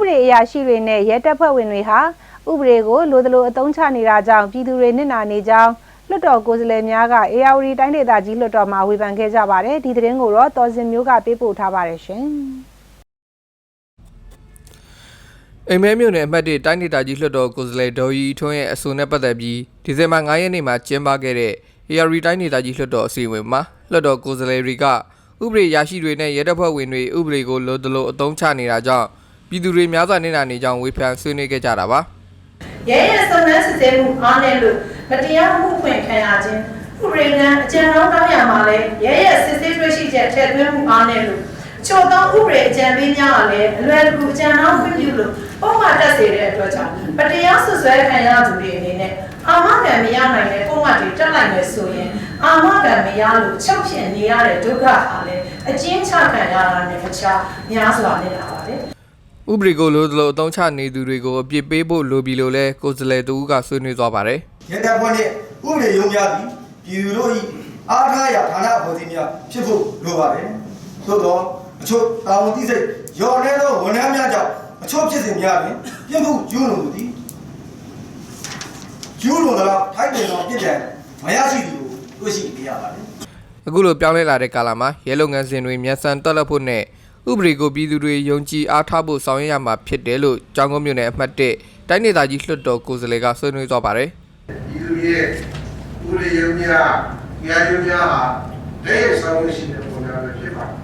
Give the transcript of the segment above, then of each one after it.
ပဒေအရာရှိတွေနဲ့ရဲတပ်ဖွဲ့ဝင်တွေဟာဥပဒေကိုလိုသလိုအသုံးချနေတာကြောင့်ပြည်သူတွေနစ်နာနေကြောင်းလွှတ်တော်ကိုယ်စားလှယ်များကအေယာဝတီတိုင်းဒေသကြီးလွှတ်တော်မှာဝေဖန်ခဲ့ကြပါတယ်ဒီသတင်းကိုတော့တော်စင်မျိုးကပေးပို့ထားပါတယ်ရှင်အိမ်မဲမြို့နယ်အမှတ်1တိုင်းဒေသကြီးလွှတ်တော်ကိုယ်စားလှယ်ဒေါ်ရီထွန်းရဲ့အဆိုနဲ့ပတ်သက်ပြီးဒီဇင်ဘာ9ရက်နေ့မှာကျင်းပခဲ့တဲ့ AR တိုင်းဒေသကြီးလွှတ်တော်အစည်းအဝေးမှာလွှတ်တော်ကိုယ်စားလှယ်တွေကဥပဒေရရှိတွေနဲ့ရဲတပ်ဖွဲ့ဝင်တွေဥပဒေကိုလိုတလို့အသုံးချနေတာကြောင့် ပြည်သူတွေများစွာနေတာနေကြောင်းဝေဖန်ဆွေးနွေးခဲ့ကြတာပါရဲရဲစုံစမ်းစစ်ဆေးမှုအားနဲ့လို့မတရားမှုဖွင့်ခံရခြင်းဥပဒေနဲ့အကြံတော်တောင်းရမှာလဲရဲရဲစစ်ဆေးတွေ့ရှိချက်ထည့်သွင်းမှုအားနဲ့လို့ချို့သောဥပဒေအကြံပေးများကလည်းအလွယ်တကူအကြံတော်ဖွင့်ပြုလို့ပုံမှန်တက်စေတဲ့အတွက်ကြောင့်မတရားဆွဆွဲခံရသူတွေအနေနဲ့အာမခံမရနိုင်တဲ့ပုံမှန်တွေတက်လိုက်မယ်ဆိုရင်အာမခံမရလို့ချုပ်ဖြစ်နေရတဲ့ဒုက္ခအားလည်းအကျဉ်းချခံရတာနဲ့အခြားများစွာနေတာပါလေ ဥပဒေကိုလိုတလို့အသုံးချနေသူတွေကိုအပြစ်ပေးဖို့လိုပြီလို့လဲကိုယ်စားလှယ်တူကဆွေးနွေးသွားပါတယ်ရဲတပ်ဖွဲ့နှင့်ဥပဒေရုံးများသည်ပြည်သူတို့၏အားထားရာဌာနအဖွဲ့အစည်းများဖြစ်ဖို့လိုပါတယ်သို့သောအချို့တာဝန်သိစိတ်ရော်နေသောဝန်ထမ်းများကြောင့်အချို့ဖြစ်စဉ်များတွင်ပြစ်မှုကျူးလွန်သူသည်ကျူးလွန်သောထိုက်တယ်သောပြစ်ဒဏ်မရရှိသည်ကိုတွေ့ရှိနေရပါတယ်အခုလိုပြောင်းလဲလာတဲ့ကာလမှာရဲလုပ်ငန်းစဉ်တွေမြန်ဆန်တက်လက်ဖို့နဲ့ ဥပဒေကိုပြည်သူတွေယုံကြည်အားထားဖို့ဆောင်ရွက်ရမှာဖြစ်တယ်လို့ကျောင်းကုန်းမြို့နယ်အမှတ်1တိုင်းဒေသကြီးလွှတ်တော်ကိုယ်စားလှယ်ကဆွေးနွေးသွားပါတယ်ဒီလူရဲ့ဥရိယများဉာဏ်ယုံများဟာလက်ရဆောင်ရှိတဲ့ပုံစံပဲဖြစ်ပါတယ်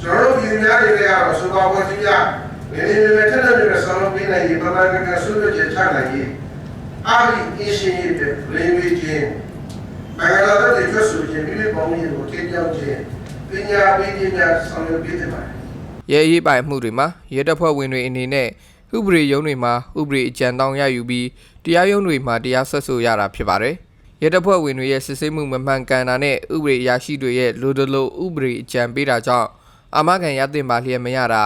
ကျွန်တော်တို့ဒီများတွေကတော့စူပါဝတ်ကြီးများနေနေနဲ့ထက်တဲ့နဲ့ဆောင်လို့ပြနိုင်ရင်ဘာသာကဆွေးနွေးချက်ချနိုင်ရင်အားဒီအရှင်ရဲ့လေဝေချင်းမင်္ဂလာတဲ့ကျွတ်ဆိုခြင်းမိမိပေါင်းရကိုထိကြောက်ခြင်း ပညာဝိပညာဆောင်ရွက်ပေးတယ်ပါတယ်ရဲအရေးပိုင်မှုတွေမှာရဲတပ်ဖွဲ့ဝင်တွေအနေနဲ့ဥပဒေရုံးတွေမှာဥပဒေအကြံတောင်းရယူပြီးတရားရုံးတွေမှာတရားစွဲဆိုရတာဖြစ်ပါတယ်ရဲတပ်ဖွဲ့ဝင်တွေရဲ့စစ်ဆေးမှုမမှန်ကန်တာနဲ့ဥပဒေအရာရှိတွေရဲ့လိုတလိုဥပဒေအကြံပေးတာကြောင့်အာမခံရတဲ့မှာလျက်မရတာ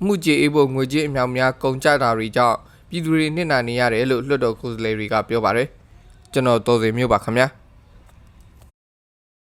အမှုကြေအေးဖို့ငွေကြေးအမြောက်များကုန်ကျတာတွေကြောင့်ပြည်သူတွေနစ်နာနေရတယ်လို့လွှတ်တော်ကိုယ်စားလှယ်တွေကပြောပါတယ်ကျွန်တော်တော်စင်မျိုးပါခင်ဗျာ